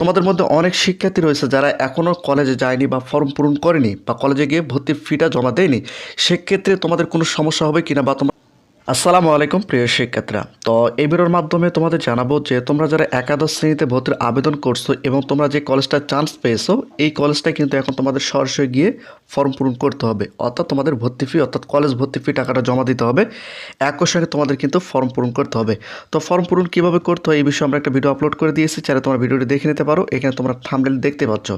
তোমাদের মধ্যে অনেক শিক্ষার্থী রয়েছে যারা এখনও কলেজে যায়নি বা ফর্ম পূরণ করেনি বা কলেজে গিয়ে ভর্তির ফিটা জমা দেয়নি। সেক্ষেত্রে তোমাদের কোনো সমস্যা হবে কিনা বা তোমার আসসালামু আলাইকুম, প্রিয় শিক্ষার্থীরা। তো এই ভিডিওর মাধ্যমে তোমাদের জানাব যে তোমরা যারা একাদশ শ্রেণীতে ভর্তির আবেদন করছ এবং তোমরা যে কলেজটা চান্স পেয়েছ, এই কলেজটা কিন্তু এখন তোমাদের সরাসরি গিয়ে ফর্ম পূরণ করতে হবে। অর্থাৎ তোমাদের ভর্তি ফি অর্থাৎ কলেজ ভর্তি ফি টাকাটা জমা দিতে হবে। একই সঙ্গে তোমাদের কিন্তু ফর্ম পূরণ করতে হবে। তো ফর্ম পূরণ কীভাবে করতে হয় এই বিষয়ে আমরা একটা ভিডিও আপলোড করে দিয়েছি। চাইলে তোমরা ভিডিওটি দেখে নিতে পারো। এখানে তোমরা থামনেল দেখতে পাচ্ছ।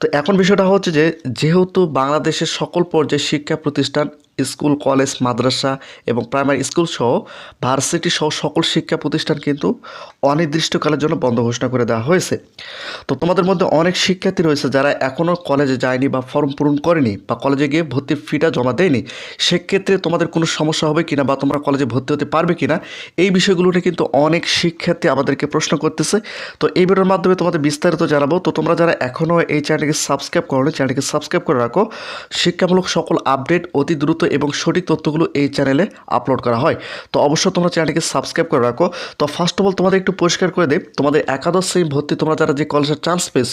তো এখন বিষয়টা হচ্ছে যে, যেহেতু বাংলাদেশের সকল পর্যায়ে শিক্ষা প্রতিষ্ঠান স্কুল, কলেজ, মাদ্রাসা এবং প্রাইমারি স্কুল সহ ভার্সিটি সহ সকল শিক্ষা প্রতিষ্ঠান কিন্তু অনির্দিষ্টকালের জন্য বন্ধ ঘোষণা করে দেওয়া হয়েছে। তো তোমাদের মধ্যে অনেক শিক্ষার্থী রয়েছে যারা এখনও কলেজে যায়নি বা ফর্ম পূরণ করেনি বা কলেজে গিয়ে ভর্তির ফিটা জমা দেয়নি। সেক্ষেত্রে তোমাদের কোনো সমস্যা হবে কিনা বা তোমরা কলেজে ভর্তি হতে পারবে কিনা, এই বিষয়গুলোতে কিন্তু অনেক শিক্ষার্থী আমাদেরকে প্রশ্ন করতেছে। তো এই ভিডিওর মাধ্যমে তোমাদের বিস্তারিত জানাব। তো তোমরা যারা এখনও এই চ্যানেলটিকে সাবস্ক্রাইব করো চ্যানেলটিকে সাবস্ক্রাইব করে রাখো। শিক্ষামূলক সকল আপডেট অতি দ্রুত এবং সঠিক তথ্যগুলো এই চ্যানেলে আপলোড করা হয়। তো অবশ্যই তোমরা চ্যানেলটিকে সাবস্ক্রাইব করে রাখো। তো ফার্স্ট অফ অল তোমাদের একটু পরিষ্কার করে দেয় তোমাদের একাদশ শ্রেণি ভর্তি তোমরা যারা যে কলেজের চান্স পেয়েছ,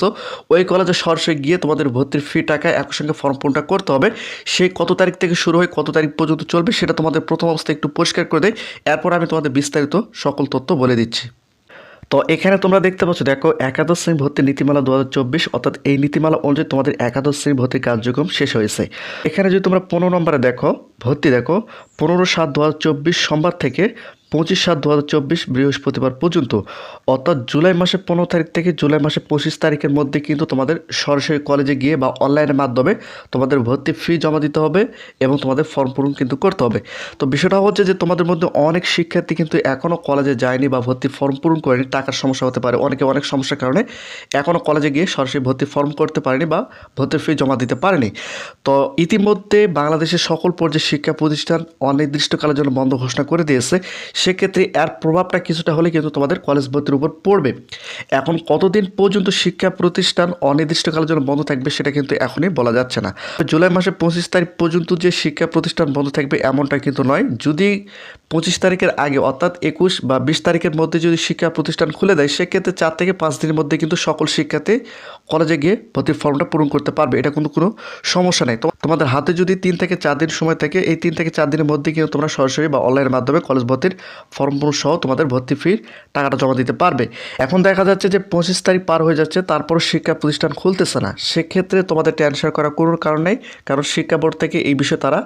ওই কলেজে সরাসরি গিয়ে তোমাদের ভর্তির ফি টাকা একই সঙ্গে ফর্ম পূরণটা করতে হবে। সেই কত তারিখ থেকে শুরু হয়, কত তারিখ পর্যন্ত চলবে সেটা তোমাদের প্রথম অবস্থায় একটু পরিষ্কার করে দেয় এরপর আমি তোমাদের বিস্তারিত সকল তথ্য বলে দিচ্ছি। তো এখানে তোমরা দেখতে পাচ্ছ, দেখো, একাদশ শ্রেণি ভর্তি নীতিমালা দুহাজার চব্বিশ, অর্থাৎ এই নীতিমালা অনুযায়ী তোমাদের একাদশ শ্রেণি ভর্তির কার্যক্রম শেষ হয়েছে। এখানে যদি তোমরা পনেরো নম্বরে দেখো, ভর্তি দেখো, পনেরো সাত দু সোমবার থেকে পঁচিশ সাত দু বৃহস্পতিবার পর্যন্ত, অর্থাৎ জুলাই মাসে পনেরো তারিখ থেকে জুলাই মাসে পঁচিশ তারিখের মধ্যে কিন্তু তোমাদের সরাসরি কলেজে গিয়ে বা অনলাইনের মাধ্যমে তোমাদের ভর্তি ফি জমা দিতে হবে এবং তোমাদের ফর্ম পূরণ কিন্তু করতে হবে। তো বিষয়টা হচ্ছে যে তোমাদের মধ্যে অনেক শিক্ষার্থী কিন্তু এখনও কলেজে যায়নি বা ভর্তি ফর্ম পূরণ করেনি, টাকার সমস্যা হতে পারে, অনেকে অনেক সমস্যার কারণে এখনও কলেজে গিয়ে সরাসরি ভর্তি ফর্ম করতে পারেনি বা ভর্তির ফি জমা দিতে পারেনি। তো ইতিমধ্যে বাংলাদেশের সকল পর্যায়ে শিক্ষা প্রতিষ্ঠান অনির্দিষ্টকালের জন্য বন্ধ ঘোষণা করে দিয়েছে। সেক্ষেত্রে এর প্রভাবটা কিছুটা হলে কিন্তু তোমাদের কলেজ ভর্তির উপর পড়বে। এখন কতদিন পর্যন্ত শিক্ষা প্রতিষ্ঠান অনির্দিষ্টকালের জন্য বন্ধ থাকবে সেটা কিন্তু এখনই বলা যাচ্ছে না। জুলাই মাসে পঁচিশ তারিখ পর্যন্ত যে শিক্ষা প্রতিষ্ঠান বন্ধ থাকবে এমনটা কিন্তু নয়। যদি পঁচিশ তারিখের আগে অর্থাৎ একুশ বা বিশ তারিখের মধ্যে যদি শিক্ষা প্রতিষ্ঠান খুলে দেয়, সেক্ষেত্রে চার থেকে পাঁচ দিনের মধ্যে কিন্তু সকল শিক্ষার্থী কলেজে গিয়ে ভর্তির ফর্মটা পূরণ করতে পারবে। এটা কিন্তু কোনো সমস্যা নেই। তোমাদের হাতে যদি তিন থেকে চার দিন সময় থাকে, এই তিন থেকে চার দিনের মধ্যে কিন্তু তোমরা সরাসরি বা অনলাইনের মাধ্যমে কলেজ ভর্তির ফর্ম পূরণ সহ তোমাদের ভর্তি ফির টাকাটা জমা দিতে পারবে। এখন দেখা যাচ্ছে যে পঁচিশ তারিখ পার হয়ে যাচ্ছে, তারপর শিক্ষা প্রতিষ্ঠান খুলতেছে না। সেক্ষেত্রে তোমাদের টেনশন করার কোনো কারণ নেই, কারণ শিক্ষা বোর্ড থেকে এই বিষয়ে তারা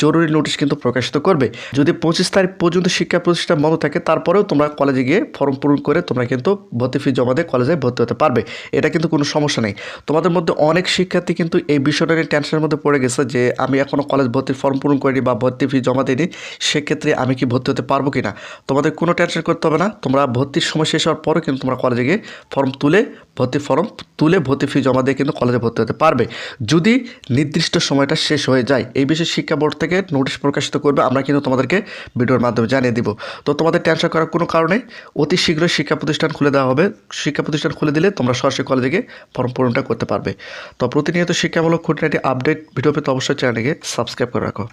জরুরি নোটিশ কিন্তু প্রকাশিত করবে। যদি পঁচিশ তারিখ পর্যন্ত শিক্ষা প্রতিষ্ঠান বন্ধ থাকে, তারপরেও তোমরা কলেজে গিয়ে ফর্ম পূরণ করে তোমরা কিন্তু ভর্তি ফি জমা দিয়ে কলেজে ভর্তি হতে পারবে। এটা কিন্তু কোনো সমস্যা নেই। তোমাদের মধ্যে অনেক শিক্ষার্থী কিন্তু এই বিষয়টা নিয়ে টেনশনের মধ্যে পড়ে গেছে যে, আমি এখনও কলেজ ভর্তির ফর্ম পূরণ করিনি বা ভর্তি ফি জমা দিইনি, সেক্ষেত্রে আমি কি ভর্তি হতে পারব কি না তোমাদের কোনো টেনশন করতে হবে না। তোমরা ভর্তির সময় শেষ হওয়ার পরে কিন্তু তোমরা কলেজে গিয়ে ফর্ম তুলে, ভর্তি ফর্ম তুলে ভর্তি ফি জমা দিয়ে কিন্তু কলেজে ভর্তি হতে পারবে। যদি নির্দিষ্ট সময়টা শেষ হয়ে যায়, এই বিষয়ে শিক্ষা বোর্ড থেকে নোটিশ প্রকাশিত করবে, আমরা কিন্তু তোমাদেরকে ভিডিওর মাধ্যমে জানিয়ে দিব। তো তোমাদের টেনশন করার কোনো কারণে অতি শীঘ্রই শিক্ষা প্রতিষ্ঠান খুলে দেওয়া হবে। শিক্ষা প্রতিষ্ঠান খুলে দিলে তোমরা সরাসরি কলেজে গিয়ে ফর্ম পূরণটা করতে পারবে। তো প্রতিনিয়ত শিক্ষামূলক খুঁটিনাটি আপডেট ভিডিও পেতে অবশ্যই চ্যানেলটিকে সাবস্ক্রাইব করে রাখো।